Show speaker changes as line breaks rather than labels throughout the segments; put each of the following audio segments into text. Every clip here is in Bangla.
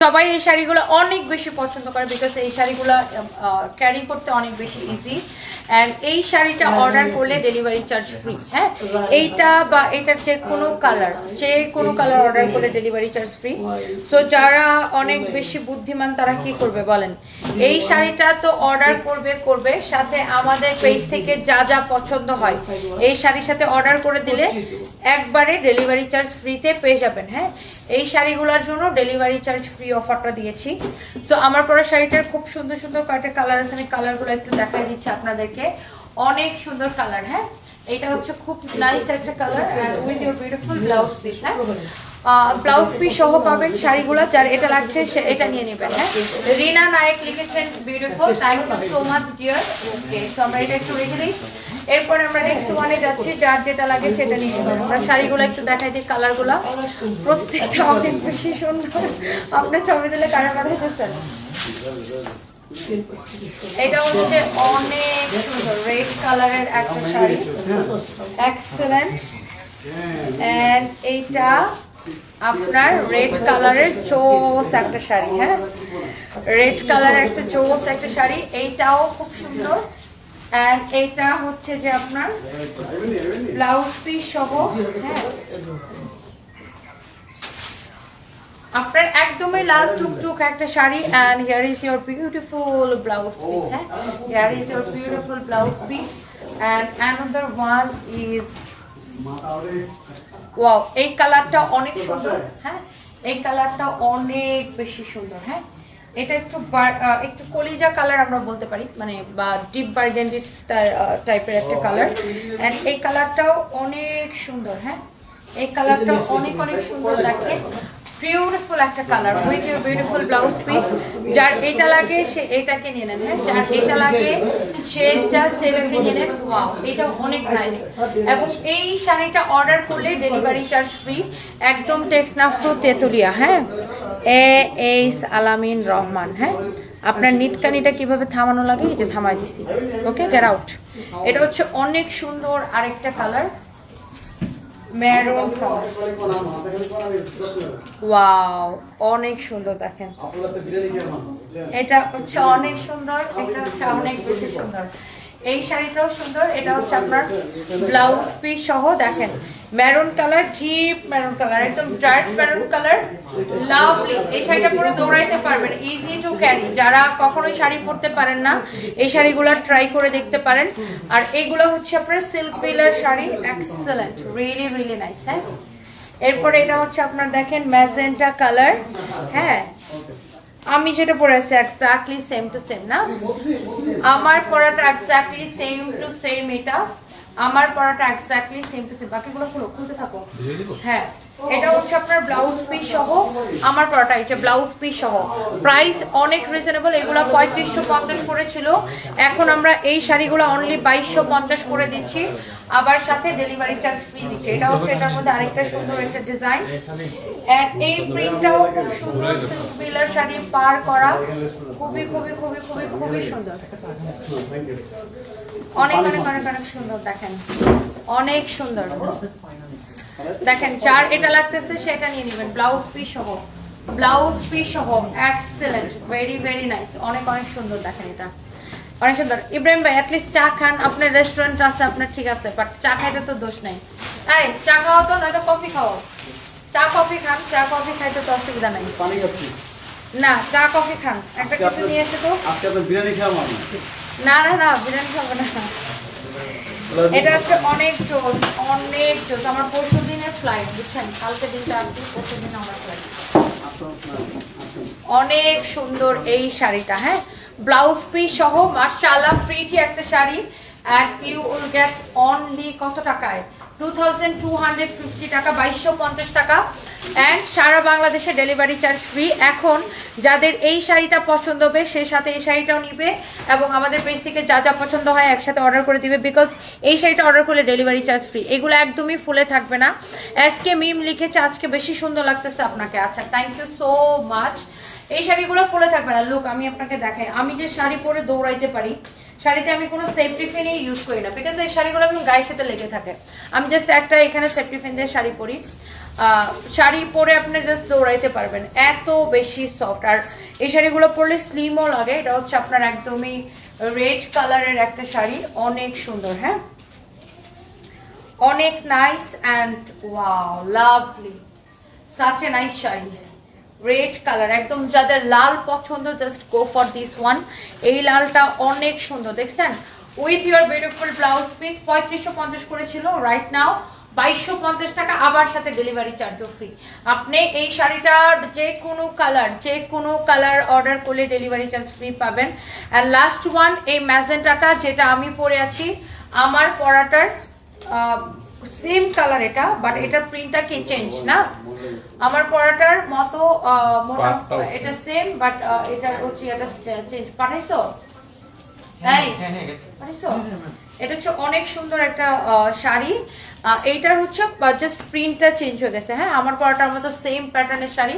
সবাই এই শাড়িগুলো অনেক বেশি পছন্দ করে বিকজ এই শাড়িগুলো ক্যারি করতে অনেক বেশি ইজি অ্যান্ড এই শাড়িটা অর্ডার করলে ডেলিভারি চার্জ ফ্রি হ্যাঁ? এইটা বা এটার যে কোনো কালার যে কোনো কালার অর্ডার করলে ডেলিভারি চার্জ ফ্রি সো যারা অনেক বেশি বুদ্ধিমান তারা কি করবে বলেন? এই শাড়িটা তো অর্ডার করবে করবে সাথে আমাদের পেজ থেকে যা যা পছন্দ হয় এই শাড়ির সাথে অর্ডার করে দিলে একবারে ডেলিভারি চার্জ ফ্রিতে পেয়ে যাবেন হ্যাঁ? এই শাড়িগুলোর জন্য ডেলিভারি চার্জ ফ্রি অফারটা দিয়েছি। তো আমার পরা শাড়িটার খুব সুন্দর সুন্দর কয়েকটা কালার আছে আমি কালারগুলো একটু দেখাই দিচ্ছি আপনাদেরকে। অনেক সুন্দর কালার হ্যাঁ? এটা হচ্ছে খুব নাইস একটা colour with your beautiful blouse piece হ্যাঁ? ব্লাউজ পিস সহ পাবেন শাড়িগুলো যার এটা লাগছে, সে এটা নিয়ে নেবেন হ্যাঁ? রিনা নায়ক লিখেছেন beautiful thank you so much dear okay so আমরা এটা একটু রেখে দিই। এরপর আমরা নেক্সট ওয়ানে যাচ্ছি, যার যেটা লাগে সেটা নিয়ে নেবেন। আমরা শাড়িগুলো একটু দেখাই দিই কালারগুলো প্রত্যেকটা অনেক বেশি সুন্দর। আপনার ছবি দিলে কারা কারা হতেছেন এটা হচ্ছে অনেক সুন্দর রেড কালারের একটা শাড়ি। এক্সেলেন্ট এন্ড এইটা আপনার রেড কালারের চোস একটা শাড়ি হ্যাঁ? রেড কালারের একটা চোস একটা শাড়ি। এইটাও খুব সুন্দর। এন্ড এইটা হচ্ছে যে আপনার ব্লাউজ পিস সহ হ্যাঁ? আপনার একদমই লাল টুকটুক একটা sari and here is your beautiful blouse piece হ্যাঁ? Here is your beautiful blouse piece and another one is wow এই কালারটা অনেক সুন্দর হ্যাঁ? এই কালারটা অনেক বেশি সুন্দর হ্যাঁ? এটা একটু একটু কলিজা কালার আমরা বলতে পারি মানে বা ডিপ বার্গেন্ডি টাইপের একটা কালার অ্যান্ড এই কালারটাও অনেক সুন্দর হ্যাঁ? এই কালারটা অনেক অনেক সুন্দর লাগছে বিউটিফুল একটা colour with your beautiful blouse piece যার এটা লাগে, সে এটাকে নিয়ে নেন হ্যাঁ যার এটা লাগে, সে জাস্ট এটাকে নিয়ে নেন ওয়াও এটা অনেক নাইস এবং এই শাড়িটা অর্ডার করলে ডেলিভারি চার্জ ফ্রি একদম টেকনাফ টু তেতুলিয়া হ্যাঁ? এ এইস আলামিন রহমান হ্যাঁ? আপনার নিটকানিটা কীভাবে থামানো লাগে যে থামাই দিছি। ওকে গেট আউট এটা হচ্ছে অনেক সুন্দর আরেকটা কালার মেরুন ওয়াও অনেক সুন্দর দেখেন। এটা হচ্ছে অনেক সুন্দর এটা হচ্ছে অনেক বেশি সুন্দর। এই শাড়িটাও সুন্দর এটা হচ্ছে আপনার ব্লাউজ পিস সহ দেখেন। Maroon colour deep maroon colour একদম ডার্ক মেরুন কালার লাভলি এই শাড়িটা পরে দৌড়াইতে পারবেন ইজি টু ক্যারি যারা কখনোই শাড়ি পরতে পারেন না, এই শাড়িগুলো ট্রাই করে দেখতে পারেন। আর এগুলো হচ্ছে আপনার silk pillar sari excellent really really nice হ্যাঁ? এরপরে এটা হচ্ছে আপনার দেখেন ম্যাজেন্টা কালার হ্যাঁ? আমি যেটা পরে আছি এক্স্যাক্টলি সেম টু সেম না? আমার পরাটা এক্স্যাক্টলি সেম টু সেম এটা। আমার পরাটা এক্স্যাক্টলি সেম টু সেম বাকিগুলো খুলো খুলতে থাকো। হ্যাঁ এটা হচ্ছে আপনার ব্লাউজ পিস সহ আমার পরাটা এটা ব্লাউজ পিস সহ। প্রাইস অনেক রিজনেবল এগুলো পঁয়ত্রিশশো পঞ্চাশ করে ছিল। এখন আমরা এই শাড়িগুলো অনলি বাইশশো পঞ্চাশ করে দিচ্ছি। আবার সাথে ডেলিভারি চার্জ ফ্রি দিচ্ছি। এটা হচ্ছে এটার মধ্যে আরেকটা সুন্দর একটা ডিজাইন এই প্রিন্টটাও খুব সুন্দর সিল্ক বিলার শাড়ি পার করা। খুবই খুবই খুবই খুবই খুবই সুন্দর। অনেক অনেক অনেক অনেক সুন্দর দেখেন। অনেক সুন্দর। দেখেন যার এটা লাগতেছে সেটা নিয়ে নেবেন। ব্লাউজ পিস সহ। ব্লাউজ পিস সহ। এক্সেলেন্ট ভেরি ভেরি নাইস অনেক অনেক সুন্দর দেখেন এটা। অনেক সুন্দর। ইব্রাহিম ভাই অ্যাটলিস্ট চা খান। আপনার রেস্টুরেন্ট আছে আপনার ঠিক আছে বাট চা খাইতে তো দোষ নাই। তাই চা খাওয়া তো নয়তো কফি খাওয়া। চা কফি খান। চা কফি খাইতে তো অসুবিধা নাই। না চা কফি খান। একটা কিছু নিয়ে এসে তো
আজকে বিরিয়ানি খাওয়া মানে।
না না না বিরিয়ানি খাব না। এটা হচ্ছে অনেক জোর অনেক জোর আমার পরশু দিনের ফ্লাইট বুঝছেন? কালকে দিনটা আসছি পরশু দিন আমার ফ্লাইট অনেক সুন্দর এই শাড়িটা হ্যাঁ? ব্লাউজ পিস সহ মাশাআল্লাহ ফ্রিটি একটা sari. And you will get only কত টাকায়? Two thousand two hundred fifty টাকা, বাইশশো পঞ্চাশ টাকা। অ্যান্ড সারা বাংলাদেশে ডেলিভারি চার্জ ফ্রি এখন যাদের এই শাড়িটা পছন্দ হবে সেই সাথে এই শাড়িটাও নিবে এবং আমাদের পেজ থেকে যা যা পছন্দ হয় একসাথে অর্ডার করে দিবে বিকজ এই শাড়িটা অর্ডার করলে ডেলিভারি চার্জ ফ্রি এগুলো একদমই ফুলে থাকবে না। আজকে মিম লিখেছে, আজকে বেশি সুন্দর লাগতেছে আপনাকে। আচ্ছা থ্যাংক ইউ সো মাচ এই শাড়িগুলো ফুলে থাকবে না। লুক আমি আপনাকে দেখাই। আমি যে শাড়ি পরে দৌড়াইতে পারি শাড়িতে আমি কোনো সেফটি ফিনই ইউজ করি না বিকজ এই শাড়িগুলো একদম গায়ের সাথে লেগে থাকে। আমি জাস্ট একটা এখানে সেফটি ফিন দিয়ে শাড়ি পরি। শাড়ি পরে আপনি জাস্ট দৌড়াইতে পারবেন। এত বেশি সফট আর এই শাড়িগুলো পরলে স্লিমও লাগে। এটা হচ্ছে আপনার একদমই রেড কালারের একটা শাড়ি। অনেক সুন্দর হ্যাঁ? অনেক nice and wow lovely such a nice sari. Red colour একদম যাদের লাল পছন্দ just go for this one এই লালটা অনেক সুন্দর, দেখছেন? With your beautiful blouse piece পঁয়ত্রিশশো পঞ্চাশ করেছিল রাইট নাও বাইশশো পঞ্চাশ টাকা, আবার সাথে ডেলিভারি চার্জও ফ্রি আপনি এই শাড়িটার যে কোনো কালার যে কোনো কালার অর্ডার করলে ডেলিভারি চার্জ ফ্রি পাবেন। অ্যান্ড লাস্ট ওয়ান এই ম্যাজেন্টাটা যেটা আমি পরে আছি, আমার পরাটার সেম কালার এটা বাট এটার প্রিন্টটা কি চেঞ্জ না? আমার পরাটার মতো. এটা সেম বাট এটা হচ্ছে এটা চেঞ্জ পাঠাইছো?
হ্যাঁ?
এটা হচ্ছে অনেক সুন্দর একটা শাড়ি। এইটার হচ্ছে জাস্ট প্রিন্টটা চেঞ্জ হয়ে গেছে। হ্যাঁ আমার পরাটার মতো সেম প্যাটার্নের শাড়ি।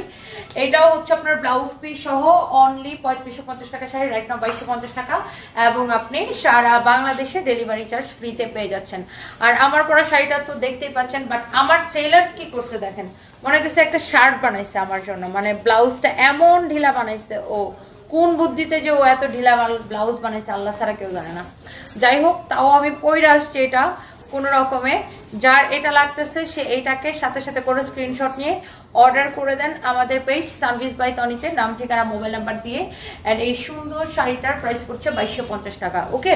এটাও হচ্ছে আপনার ব্লাউজ পিস সহ অনলি পঁয়ত্রিশশো পঞ্চাশ টাকা শাড়ি রাইট না বাইশশো পঞ্চাশ টাকা। এবং আপনি সারা বাংলাদেশে ডেলিভারি চার্জ ফ্রিতে পেয়ে যাচ্ছেন। আর আমার পরা শাড়িটা তো দেখতেই পাচ্ছেন বাট আমার ট্রেলার্স কি করছে দেখেন? মনে হচ্ছে একটা শার্ট বানাইছে আমার জন্য। মানে ব্লাউজটা এমন ঢিলা বানাইছে, ও কোন বুদ্ধিতে যে ও এত ঢিলা ব্লাউজ বানাইছে, আল্লাহ ছাড়া কেউ জানে না। যাই হোক, তাও আমি পইরা আসছি এটা কোনো রকমে। যার এটা লাগতেছে, সে এটাকে সাথে সাথে করে স্ক্রিনশট নিয়ে অর্ডার করে দেন আমাদের পেজ সার্ভিস বাই তনিতে নাম, ঠিকানা মোবাইল নাম্বার দিয়ে। অ্যান্ড এই সুন্দর শাড়িটার প্রাইস পড়ছে বাইশশো টাকা ওকে